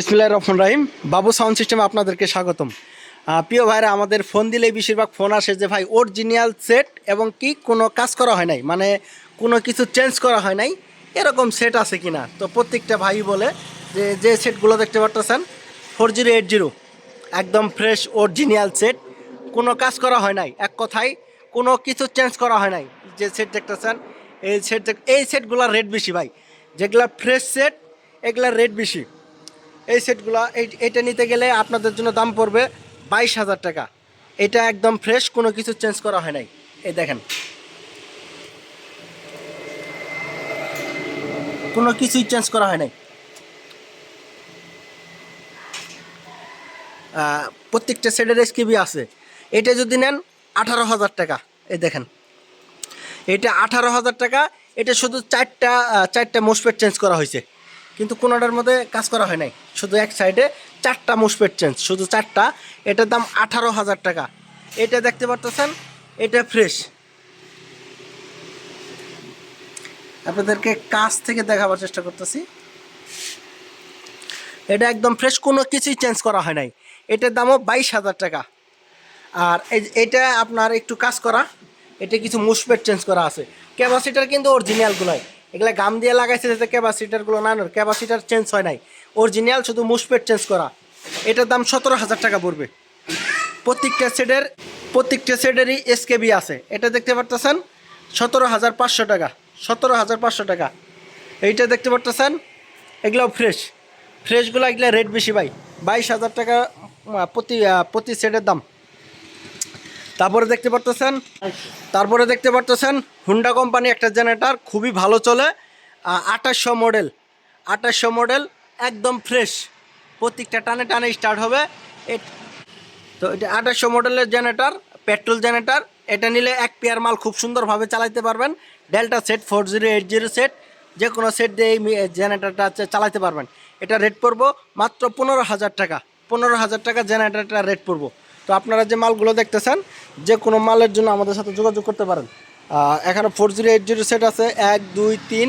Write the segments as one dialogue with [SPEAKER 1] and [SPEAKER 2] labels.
[SPEAKER 1] বিসমিল্লাহ রহমান রাহিম। বাবু সাউন্ড সিস্টেমে আপনাদেরকে স্বাগতম। প্রিয় ভাইরা, আমাদের ফোন দিলেই বেশিরভাগ ফোন আসে যে, ভাই অরিজিনাল সেট এবং কি কোনো কাজ করা হয় নাই? মানে কোনো কিছু চেঞ্জ করা হয় নাই? এরকম সেট আছে কি না তো প্রত্যেকটা ভাই বলে যে যে সেটগুলো দেখতে পারতেছেন ফোর জিরো এইট জিরো একদম ফ্রেশ অরিজিনাল সেট কোনো কাজ করা হয় নাই। এক কথায়, কোনো কিছু চেঞ্জ করা হয় নাই। যে সেট দেখতেছেন, এই সেট এই সেটগুলোর রেট বেশি ভাই। যেগুলা ফ্রেশ সেট এগুলার রেট বেশি। এই সেটগুলো এটা নিতে গেলে আপনাদের জন্য দাম পড়বে বাইশ হাজার টাকা। এটা একদম ফ্রেশ কোনো কিছু চেঞ্জ করা হয় নাই। এই দেখেন। কোনো কিছুই চেঞ্জ করা হয় নাই। প্রত্যেকটা সেটের এসকিবি আছে। এটা যদি নেন আঠারো হাজার টাকা। এই দেখেন। এটা আঠারো হাজার টাকা। এটা শুধু চারটা চারটা মোসপেট চেঞ্জ করা হয়েছে। কিন্তু কোনোটার মধ্যে কাজ করা হয় নাই। শুধু এক সাইডে চারটা মোসপেট চেঞ্জ শুধু চারটা। এটার দাম আঠারো হাজার টাকা। এটা দেখতে পারতেছেন, এটা ফ্রেশ আপনাদেরকে কাছ থেকে দেখাবার চেষ্টা করতেছি। এটা একদম ফ্রেশ কোনো কিছুই চেঞ্জ করা হয় নাই। এটার দামও বাইশ হাজার টাকা। আর এটা আপনার একটু কাজ করা, এটা কিছু মুসপেট চেঞ্জ করা আছে। ক্যাপাসিটার কিন্তু অরিজিনালগুলোই এগুলা গাম দিয়ে লাগাইছে যাতে ক্যাপাসিটারগুলো না ক্যাপাসিটার চেঞ্জ হয় নাই। অরিজিনাল শুধু মুসপেট চেঞ্জ করা। এটার দাম সতেরো হাজার টাকা পড়বে। প্রত্যেকটা সেটের প্রত্যেকটা সেটেরই এসকেবি আছে। এটা দেখতে পারতেছেন? সতেরো হাজার পাঁচশো টাকা। সতেরো হাজার পাঁচশো টাকা। এইটা দেখতে পারতেছেন? এগুলো ফ্রেশ ফ্রেশগুলো এগুলো রেট বেশি ভাই। বাইশ হাজার টাকা প্রতি প্রতি সেটের দাম। তারপরে দেখতে পারতেছেন, তারপরে দেখতে পারতেছেন হুন্ডা কোম্পানি একটা জেনারেটার খুবই ভালো চলে আঠাশশো মডেল আঠাশশো মডেল একদম ফ্রেশ প্রত্যেকটা টানে টানে স্টার্ট হবে। তো এটা আঠাশশো মডেলের জেনারেটার পেট্রোল জেনারেটার এটা নিলে এক পেয়ার মাল খুব সুন্দরভাবে চালাতে পারবেন। Delta set four zero eight zero set যে কোনো সেট দিয়ে এই জেনারেটারটা চালাতে পারবেন। এটা রেট পড়ব মাত্র পনেরো হাজার টাকা। পনেরো হাজার টাকা জেনারেটারটা রেট পড়ব। তো আপনারা যে মালগুলো দেখতেছেন, যে কোনো মালের জন্য আমাদের সাথে যোগাযোগ করতে পারেন। এখানে four zero eight zero set আছে, এক, দুই, তিন,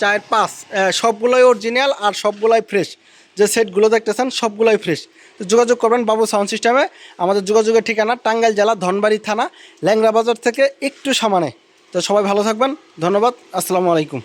[SPEAKER 1] চার, পাঁচ। সবগুলোই অরিজিনাল আর সবগুলোই ফ্রেশ যে সেটগুলো দেখতেছেন, সবগুলোই ফ্রেশ তো যোগাযোগ করবেন বাবু সাউন্ড সিস্টেমে আমাদের যোগাযোগের ঠিকানা টাঙ্গাইল জেলা ধনবাড়ি থানা ল্যাংরা বাজার থেকে একটু সামানে। তো সবাই ভালো থাকবেন। ধন্যবাদ। আসসালামু আলাইকুম।